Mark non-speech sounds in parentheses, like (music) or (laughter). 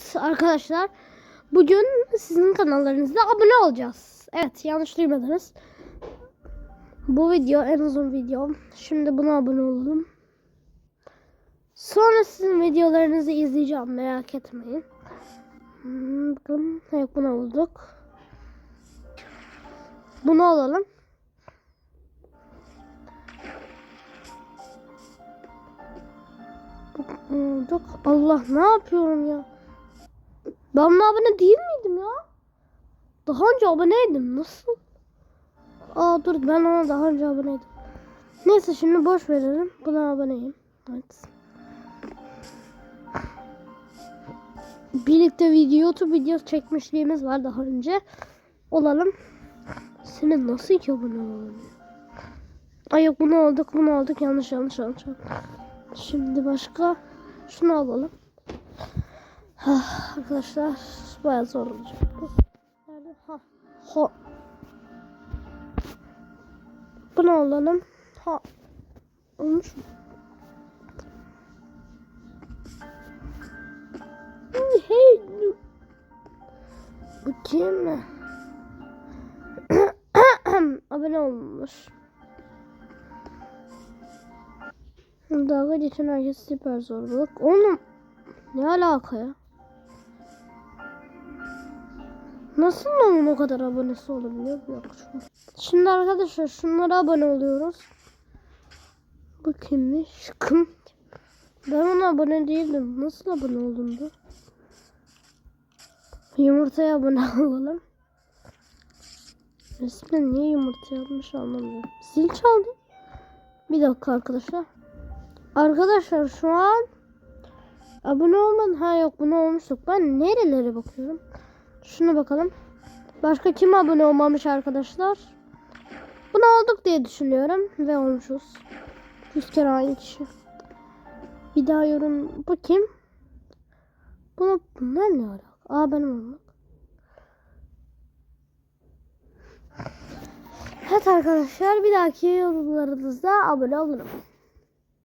Evet arkadaşlar. Bugün sizin kanallarınızda abone olacağız. Evet yanlış duymadınız. Bu video en uzun video. Şimdi buna abone oldum. Sonra sizin videolarınızı izleyeceğim merak etmeyin. Hmm, Bakalım. Evet buna olduk. Bunu alalım. Olduk. Allah ne yapıyorum ya? Ben buna abone değil miydim ya? Daha önce aboneydim. Nasıl? Aa dur ben ona daha önce aboneydim. Neyse şimdi boş verelim. Buna aboneyim. Evet. Birlikte video, YouTube videosu çekmişliğimiz var daha önce. Olalım. Senin nasıl iki abone olalım? Ay yok bunu aldık bunu aldık yanlış yanlış yanlış. Şimdi başka şunu alalım. Ah, arkadaşlar bayağı zor olacak. Nerede? Ha. Ha. Bunu alalım. Ha. Olmuş mu? Hey. Bu kim? (coughs) Abone olmuş. Dalga geçen herkes süper zorluk. Oğlum ne alaka ya? Nasıl onun o kadar abonesi olabiliyor? Yok. Şimdi arkadaşlar şunlara abone oluyoruz. Bu kimmiş? Şıkım. Ben ona abone değildim. Nasıl abone oldum da? Yumurtaya abone (laughs) olalım. Resmen niye yumurta yapmış anlamıyorum. Zil çaldı. Bir dakika arkadaşlar. Arkadaşlar şu an abone olmadı. Ha yok bunu olmuştuk. Ben nerelere bakıyorum? Şuna bakalım. Başka kim abone olmamış arkadaşlar? Bunu olduk diye düşünüyorum. Ve olmuşuz. Yüz kere aynı kişi. Bir daha yorum. Bu kim? Bunu, bunlar ne alaka? Aa benim olmak. Evet arkadaşlar bir dahaki yorumlarınızda abone olun.